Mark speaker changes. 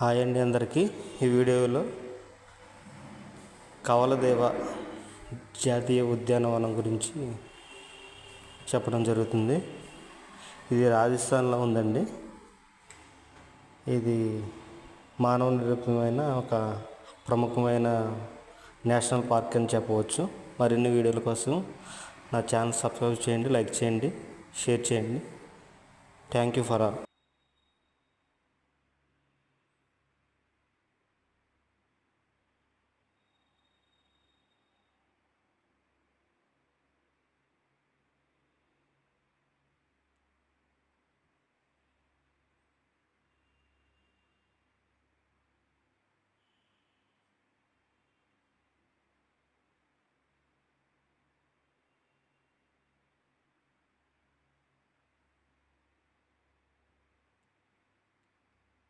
Speaker 1: Hi అండి అందరికీ. ఈ వీడియోలో కవలదేవ జాతీయ ఉద్యానవనం గురించి చెప్పడం జరుగుతుంది. ఇది రాజస్థాన్లో ఉందండి. ఇది మానవ నిరూపమైన ఒక ప్రముఖమైన నేషనల్ పార్క్ అని చెప్పవచ్చు. మరిన్ని వీడియోల కోసం నా ఛానల్ సబ్స్క్రైబ్ చేయండి లైక్ చేయండి షేర్ చేయండి. Thank you for all.